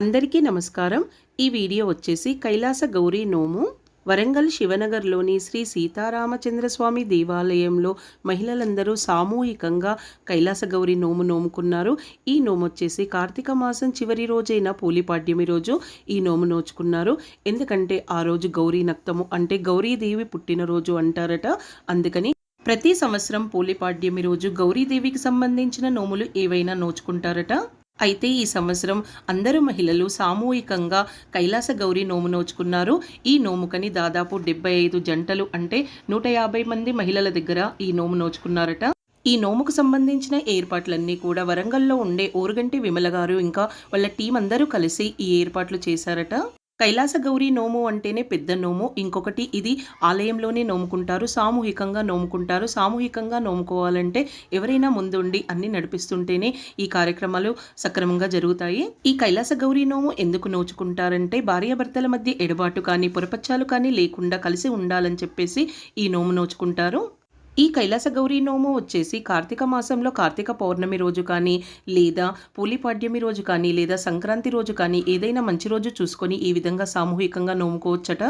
అందరికీ నమస్కారం. ఈ వీడియో వచ్చేసి కైలాస గౌరీ నోము వరంగల్ శివనగర్లోని శ్రీ సీతారామచంద్రస్వామి దేవాలయంలో మహిళలందరూ సామూహికంగా కైలాస గౌరి నోము నోముకున్నారు. ఈ నోము వచ్చేసి కార్తీక మాసం చివరి రోజైన పూలిపాడ్యమి రోజు ఈ నోము నోచుకున్నారు. ఎందుకంటే ఆ రోజు గౌరీ నక్తము అంటే గౌరీదేవి పుట్టినరోజు అంటారట. అందుకని ప్రతి సంవత్సరం పూలిపాడ్యమి రోజు గౌరీదేవికి సంబంధించిన నోములు ఏవైనా నోచుకుంటారట. అయితే ఈ సంవత్సరం అందరూ మహిళలు సామూహికంగా కైలాస గౌరి నోము నోచుకున్నారు. ఈ నోముకని దాదాపు డెబ్బై ఐదు జంటలు అంటే నూట యాభై మంది మహిళల దగ్గర ఈ నోము నోచుకున్నారట. ఈ నోముకు సంబంధించిన ఏర్పాట్లన్నీ కూడా వరంగల్లో ఉండే ఓరుగంటి విమల గారు ఇంకా వాళ్ళ టీం అందరూ కలిసి ఈ ఏర్పాట్లు చేశారట. కైలాస గౌరీ నోము అంటేనే పెద్ద నోము. ఇంకొకటి ఇది ఆలయంలోనే నోముకుంటారు సామూహికంగా నోముకుంటారు. సామూహికంగా నోముకోవాలంటే ఎవరైనా ముందుండి అన్ని నడిపిస్తుంటేనే ఈ కార్యక్రమాలు సక్రమంగా జరుగుతాయి. ఈ కైలాస గౌరీ నోము ఎందుకు నోచుకుంటారంటే భార్యాభర్తల మధ్య ఎడబాటు కానీ పొరపచ్చాలు కానీ లేకుండా కలిసి ఉండాలని చెప్పేసి ఈ నోము నోచుకుంటారు. ఈ కైలాస గౌరీ నోము వచ్చేసి కార్తీక మాసంలో కార్తీక పౌర్ణమి రోజు కానీ లేదా పూలిపాడ్యమి రోజు కానీ లేదా సంక్రాంతి రోజు కానీ ఏదైనా మంచి రోజు చూసుకొని ఈ విధంగా సామూహికంగా నోముకోవచ్చట.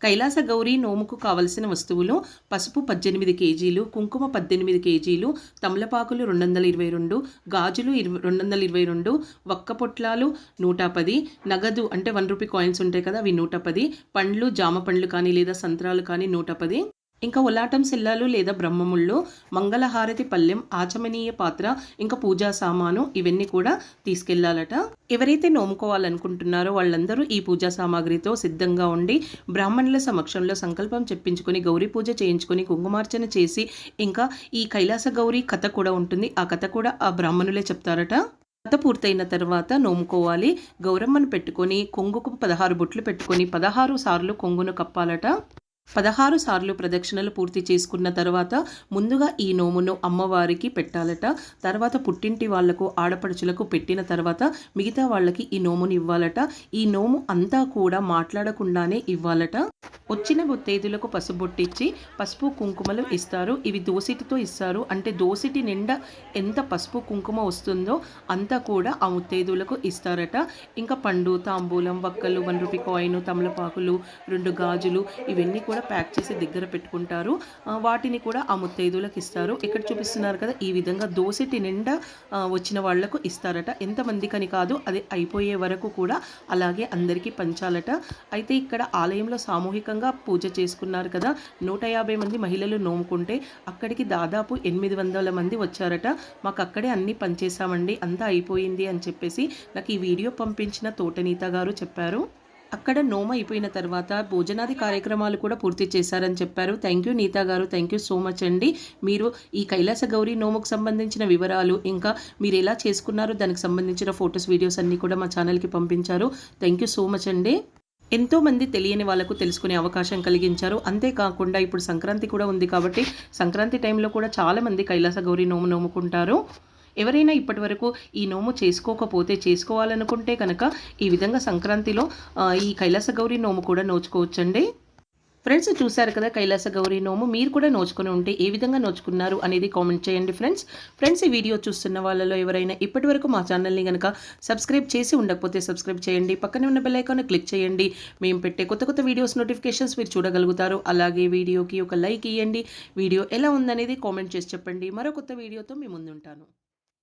కైలాస గౌరీ నోముకు కావలసిన వస్తువులు పసుపు పద్దెనిమిది కేజీలు కుంకుమ పద్దెనిమిది కేజీలు తమలపాకులు రెండు వందల ఇరవై రెండు గాజులు ఇరవై రెండు వందల ఇరవై రెండు వక్క పొట్లాలు నూట పది నగదు అంటే వన్ రూపీ కాయిన్స్ ఉంటాయి కదా అవి నూట పది పండ్లు జామ పండ్లు కానీ లేదా సంత్రాలు కానీ నూట పది. ఇంకా ఉలాటం సిల్లాలు లేదా బ్రహ్మముళ్ళు మంగళహారతి పల్లెం ఆచమనీయ పాత్ర ఇంకా పూజా సామాను ఇవన్నీ కూడా తీసుకెళ్ళాలట. ఎవరైతే నోముకోవాలనుకుంటున్నారో వాళ్ళందరూ ఈ పూజా సామాగ్రితో సిద్ధంగా ఉండి బ్రాహ్మణుల సమక్షంలో సంకల్పం చెప్పించుకొని గౌరీ పూజ చేయించుకొని కుంకుమార్చన చేసి ఇంకా ఈ కైలాస గౌరీ కథ కూడా ఉంటుంది. ఆ కథ కూడా ఆ బ్రాహ్మణులే చెప్తారట. కథ పూర్తయిన తర్వాత నోముకోవాలి. గౌరమ్మను పెట్టుకొని కొంగుకు పదహారు బుట్లు పెట్టుకొని పదహారు సార్లు కొంగును కప్పాలట. పదహారు సార్లు ప్రదక్షిణలు పూర్తి చేసుకున్న తర్వాత ముందుగా ఈ నోమును అమ్మవారికి పెట్టాలట. తర్వాత పుట్టింటి వాళ్ళకు ఆడపడుచులకు పెట్టిన తర్వాత మిగతా వాళ్ళకి ఈ నోముని ఇవ్వాలట. ఈ నోము అంతా కూడా మాట్లాడకుండానే ఇవ్వాలట. వచ్చిన బొత్తేదులకు పసుబొట్టిచ్చి పసుపు కుంకుమలు ఇస్తారు. ఇవి దోసిటితో ఇస్తారు. అంటే దోసిటి నిండా ఎంత పసుపు కుంకుమ వస్తుందో అంతా కూడా ఆ ముత్తైదులకు ఇస్తారట. ఇంకా పండు తాంబూలం వక్కలు వన్ రూపీ కాయిన్ తమలపాకులు రెండు గాజులు ఇవన్నీ కూడా ప్యాక్ చేసి దగ్గర పెట్టుకుంటారు. వాటిని కూడా ఆ ముత్తైదులకు ఇస్తారు. ఇక్కడ చూపిస్తున్నారు కదా ఈ విధంగా దోసెటి నిండా వచ్చిన వాళ్ళకు ఇస్తారట. ఎంతమందికని కాదు అది అయిపోయే వరకు కూడా అలాగే అందరికీ పంచాలట. అయితే ఇక్కడ ఆలయంలో సామూహికంగా పూజ చేసుకున్నారు కదా నూట యాభై మంది మహిళలు నోముకుంటే అక్కడికి దాదాపు ఎనిమిది వందల మంది వచ్చారట. మాకు అక్కడే అన్నీ పనిచేసామండి అంతా అయిపోయింది అని చెప్పేసి నాకు ఈ వీడియో పంపించిన తోటనీత గారు చెప్పారు. అక్కడ నోమ అయిపోయిన తర్వాత భోజనాది కార్యక్రమాలు కూడా పూర్తి చేశారని చెప్పారు. థ్యాంక్ యూ నీతా గారు. థ్యాంక్ యూ సో మచ్ అండి. మీరు ఈ కైలాస గౌరీ నోముకు సంబంధించిన వివరాలు ఇంకా మీరు ఎలా చేసుకున్నారో దానికి సంబంధించిన ఫొటోస్ వీడియోస్ అన్నీ కూడా మా ఛానల్కి పంపించారు. థ్యాంక్ యూ సో మచ్ అండి. ఎంతోమంది తెలియని వాళ్ళకు తెలుసుకునే అవకాశం కలిగించారు. అంతేకాకుండా ఇప్పుడు సంక్రాంతి కూడా ఉంది కాబట్టి సంక్రాంతి టైంలో కూడా చాలామంది కైలాస గౌరి నోము నోముకుంటారు. ఎవరైనా ఇప్పటి వరకు ఈ నోము చేసుకోకపోతే చేసుకోవాలనుకుంటే కనుక ఈ విధంగా సంక్రాంతిలో ఈ కైలాస గౌరి నోము కూడా నోచుకోవచ్చండి. ఫ్రెండ్స్ చూశారు కదా కైలాస గౌరీ నోము? మీరు కూడా నోచుకుని ఉంటే ఏ విధంగా నోచుకున్నారు అనేది కామెంట్ చేయండి ఫ్రెండ్స్. ఫ్రెండ్స్ ఈ వీడియో చూస్తున్న వాళ్ళలో ఎవరైనా ఇప్పటి వరకు మా ఛానల్ని కనుక సబ్స్క్రైబ్ చేసి ఉండకపోతే సబ్స్క్రైబ్ చేయండి. పక్కనే ఉన్న బెల్లైకాన్ క్లిక్ చేయండి. మేము పెట్టే కొత్త కొత్త వీడియోస్ నోటిఫికేషన్స్ మీరు చూడగలుగుతారు. అలాగే వీడియోకి ఒక లైక్ ఇవ్వండి వీడియో ఎలా ఉందనేది కామెంట్ చేసి చెప్పండి. మరో కొత్త వీడియోతో మీ ముందుంటాను.